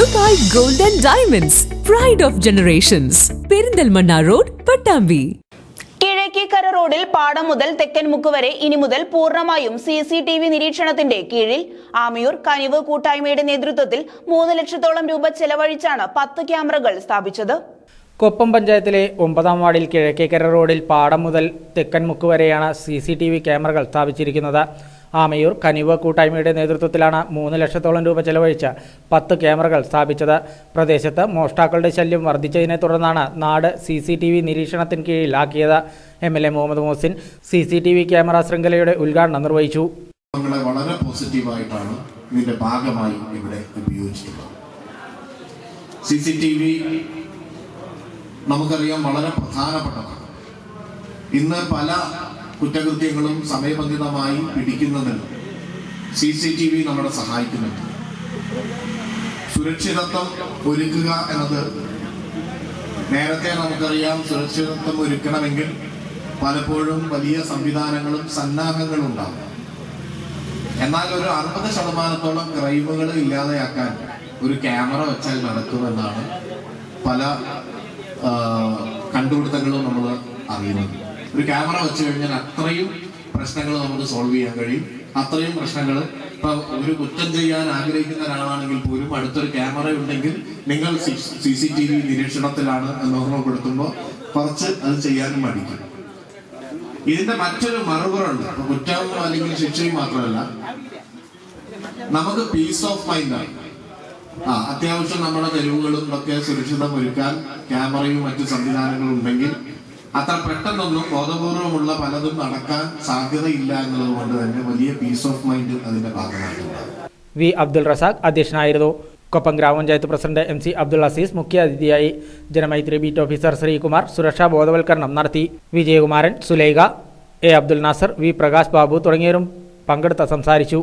Dubai gold and diamonds pride of generations Perinthalmanna road Pattambi Kizhakkekara റോഡിൽ പാടം മുതൽ തെക്കൻ മുക്ക് വരെ ഇനി മുതൽ പൂർണമായും സി സി ടി വി നിരീക്ഷണത്തിന്റെ കീഴിൽ ആമിയൂർ കനിവ് കൂട്ടായ്മയുടെ നേതൃത്വത്തിൽ മൂന്ന് ലക്ഷത്തോളം രൂപ ചെലവഴിച്ചാണ് പത്ത് ക്യാമറകൾ സ്ഥാപിച്ചത്. കൊപ്പം പഞ്ചായത്തിലെ ഒമ്പതാം വാർഡിൽ കിഴക്കേക്കര റോഡിൽ പാടം മുതൽ തെക്കൻ മുക്ക് വരെയാണ് സി സി ടി വി ക്യാമറകൾ സ്ഥാപിച്ചിരിക്കുന്നത്. ആമയൂർ കനിവ് കൂട്ടായ്മയുടെ നേതൃത്വത്തിലാണ് മൂന്ന് ലക്ഷത്തോളം രൂപ ചെലവഴിച്ച് പത്ത് ക്യാമറകൾ സ്ഥാപിച്ചത്. പ്രദേശത്ത് മോഷ്ടാക്കളുടെ ശല്യം വർദ്ധിച്ചതിനെ തുടർന്നാണ് നാട് സി സി ടി വി നിരീക്ഷണത്തിന് കീഴിലാക്കിയത് M L A Muhammad Muhasin C C T V camera ശൃംഖലയുടെ ഉദ്ഘാടനം നിർവഹിച്ചു. വളരെ പോസിറ്റീവായിട്ടാണ് ഇതിന്റെ ഭാഗമായി ഇവിടെ നമുക്കറിയാം വളരെ പ്രധാനപ്പെട്ടതാണ്. ഇന്ന് പല കുറ്റകൃത്യങ്ങളും സമയബന്ധിതമായി പിടിക്കുന്നതിന് സി സി ടി വി നമ്മളെ സഹായിക്കുന്നുണ്ട്. സുരക്ഷിതത്വം ഒരുക്കുക എന്നത് നേരത്തെ നമുക്കറിയാം സുരക്ഷിതത്വം ഒരുക്കണമെങ്കിൽ പലപ്പോഴും വലിയ സംവിധാനങ്ങളും സന്നാഹങ്ങളും ഉണ്ടാകും. എന്നാൽ ഒരു അറുപത് ശതമാനത്തോളം ക്രൈമുകൾ ഇല്ലാതെയാക്കാൻ ഒരു ക്യാമറ വെച്ചാൽ നടക്കുമെന്നാണ് പല കണ്ടുപിടുത്തങ്ങളും നമ്മൾ അറിയുന്നത്. ഒരു ക്യാമറ വെച്ച് കഴിഞ്ഞാൽ അത്രയും പ്രശ്നങ്ങൾ നമുക്ക് സോൾവ് ചെയ്യാൻ കഴിയും. അത്രയും പ്രശ്നങ്ങൾ ഇപ്പൊ ഒരു കുറ്റം ചെയ്യാൻ ആഗ്രഹിക്കുന്ന ഒരാളാണെങ്കിൽ പോലും അടുത്തൊരു ക്യാമറ ഉണ്ടെങ്കിൽ നിങ്ങൾ സി സി ടി വി നിരീക്ഷണത്തിലാണ് എന്ന് ഓർമ്മപ്പെടുത്തുമ്പോൾ കുറച്ച് അത് ചെയ്യാനും മടിക്കും. ഇതിന്റെ മറ്റൊരു മറുപുറമുണ്ട്. കുറ്റവും അല്ലെങ്കിൽ ശിക്ഷയും മാത്രമല്ല. നമുക്ക് പീസ് ഓഫ് മൈൻഡ് ആണ്. ആ അത്യാവശ്യം നമ്മുടെ തെരുവുകളും ഒക്കെ സുരക്ഷിതം ഒരുക്കാൻ ക്യാമറയും മറ്റു സംവിധാനങ്ങളും ഉണ്ടെങ്കിൽ അത്ര പെട്ടെന്നൊന്നും ബോധപൂർവമുള്ള പലതും നടക്കാൻ സാധ്യതയില്ല എന്നുള്ളത് കൊണ്ട് തന്നെ വലിയ പീസ് ഓഫ് മൈൻഡ് അതിന്റെ ഭാഗമായിട്ടുണ്ട്. വി അബ്ദുൾ റസാഖ് അധ്യക്ഷനായിരുന്നു. കൊപ്പം ഗ്രാമപഞ്ചായത്ത് president M C Abdul Aziz മുഖ്യാതിഥിയായി ജനമൈത്രി ബീറ്റ് ഓഫീസർ ശ്രീകുമാർ സുരക്ഷാ ബോധവൽക്കരണം നടത്തി. വിജയകുമാരൻ സുലൈഖ എ അബ്ദുൽ നാസർ വി പ്രകാശ് ബാബു തുടങ്ങിയവരും പങ്കെടുത്ത സംസാരിച്ചു.